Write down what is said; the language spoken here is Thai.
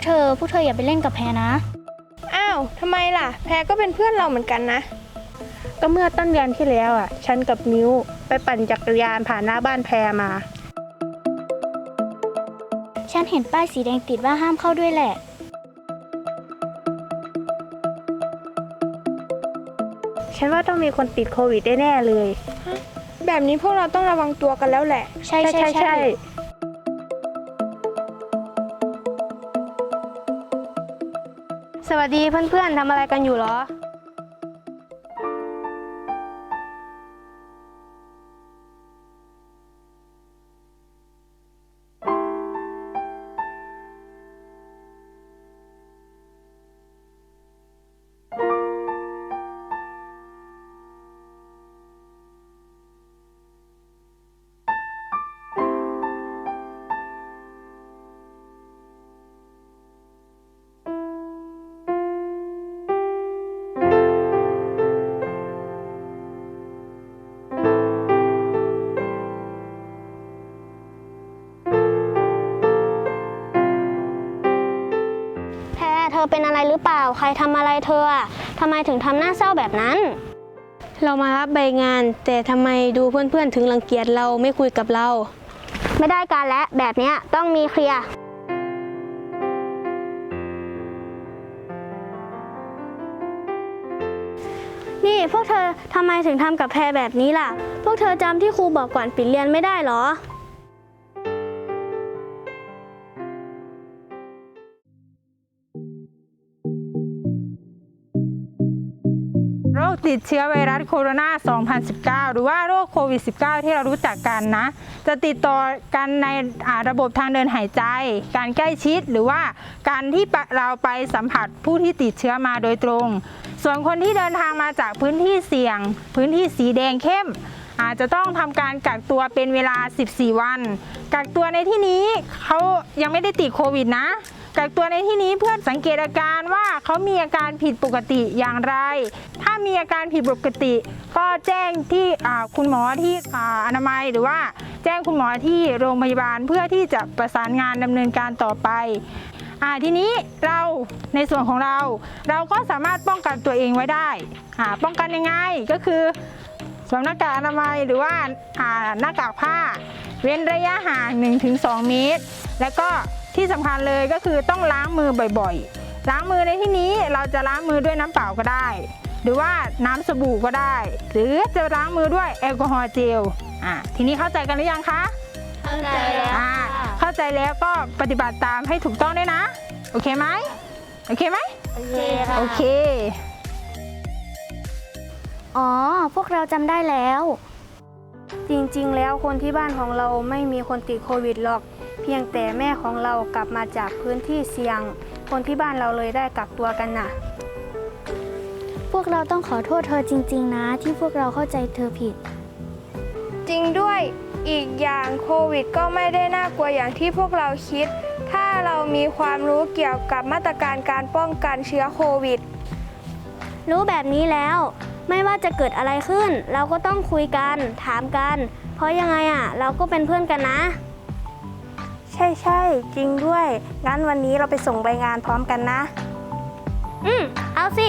กเธอ พวกเธออย่าไปเล่นกับแพรนะ อ้าวทำไมล่ะ แพรก็เป็นเพื่อนเราเหมือนกันนะ ก็เมื่อต้นเดือนที่แล้วอะ ฉันกับมิ้วไปปั่นจักรยานผ่านหน้าบ้านแพรมา ฉันเห็นป้ายสีแดงติดว่าห้ามเข้าด้วยแหละ ฉันว่าต้องมีคนติดโควิดแน่ๆเลย แบบนี้พวกเราต้องระวังตัวกันแล้วแหละ ใช่ใช่ใช่ สวัสดีเพื่อนๆทำอะไรกันอยู่หรอ หรือเปล่า ใครทำอะไรเธออะทำไมถึงทำหน้าเศร้าแบบนั้น เรามารับใบงาน แต่ทำไมดูเพื่อนๆ ถึงรังเกียจเราไม่คุยกับเรา ไม่ได้การและแบบเนี้ยต้องมีเคลียร์ นี่พวกเธอทำไมถึงทำกับแพรแบบนี้ล่ะ พวกเธอจำที่ครูบอกก่อนปิดเรียนไม่ได้เหรอ ติดเชื้อไวรัสโคโรนา 2019 หรือว่าโรคโควิด -19 ที่เรารู้จักกันนะ จะติดต่อกันในระบบทางเดินหายใจ การใกล้ชิดหรือว่าการที่เราไปสัมผัสผู้ที่ติดเชื้อมาโดยตรง ส่วนคนที่เดินทางมาจากพื้นที่เสี่ยง พื้นที่สีแดงเข้มอาจจะต้องทำการกักตัวเป็นเวลา 14 วัน กักตัวในที่นี้เขายังไม่ได้ติดโควิดนะ กักตัวในที่นี้เพื่อสังเกตอาการว่าเขามีอาการผิดปกติอย่างไร ถ้ามีอาการผิดปกติ ก็แจ้งที่คุณหมอที่ออนามัยหรือว่าแจ้งคุณหมอที่โรงพยาบาลเพื่อที่จะประสานงานดำเนินการต่อไปอ่าทีนี้เราในส่วนของเรา เราก็สามารถป้องกันตัวเองไว้ได้อ่าป้องกันยังไงก็คือสวมหน้ากากอนามัยหรือว่าอ่าหน้ากากผ้า เว้นระยะห่าง 1-2 เมตร แล้วก็ ที่สำคัญเลยก็คือต้องล้างมือบ่อยๆ ล้างมือในที่นี้เราจะล้างมือด้วยน้ำเปล่าก็ได้ หรือว่าน้ำสบู่ก็ได้ หรือจะล้างมือด้วยแอลกอฮอล์เจลอะทีนี้เข้าใจกันหรือยังคะ เข้าใจแล้วอ่าเข้าใจแล้วก็ปฏิบัติตามให้ถูกต้องด้วยนะ โอเคไหมโอเคไหมโอเคค่ะโอเคอ๋อ พวกเราจำได้แล้ว จริงๆ แล้วคนที่บ้านของเราไม่มีคนติดโควิดหรอก เพียงแต่แม่ของเรากลับมาจากพื้นที่เสี่ยง คนที่บ้านเราเลยได้กักตัวกันน่ะ พวกเราต้องขอโทษเธอจริง ๆ นะ ที่พวกเราเข้าใจเธอผิด จริงด้วยอีกอย่างโควิดก็ไม่ได้น่ากลัวอย่างที่พวกเราคิด ถ้าเรามีความรู้เกี่ยวกับมาตรการการป้องกันเชื้อโควิด รู้แบบนี้แล้ว ไม่ว่าจะเกิดอะไรขึ้น เราก็ต้องคุยกัน ถามกัน เพราะยังไงอะ เราก็เป็นเพื่อนกันนะใช่ใช่จริงด้วย งั้นวันนี้เราไปส่งใบงานพร้อมกันนะ อืม เอาสิ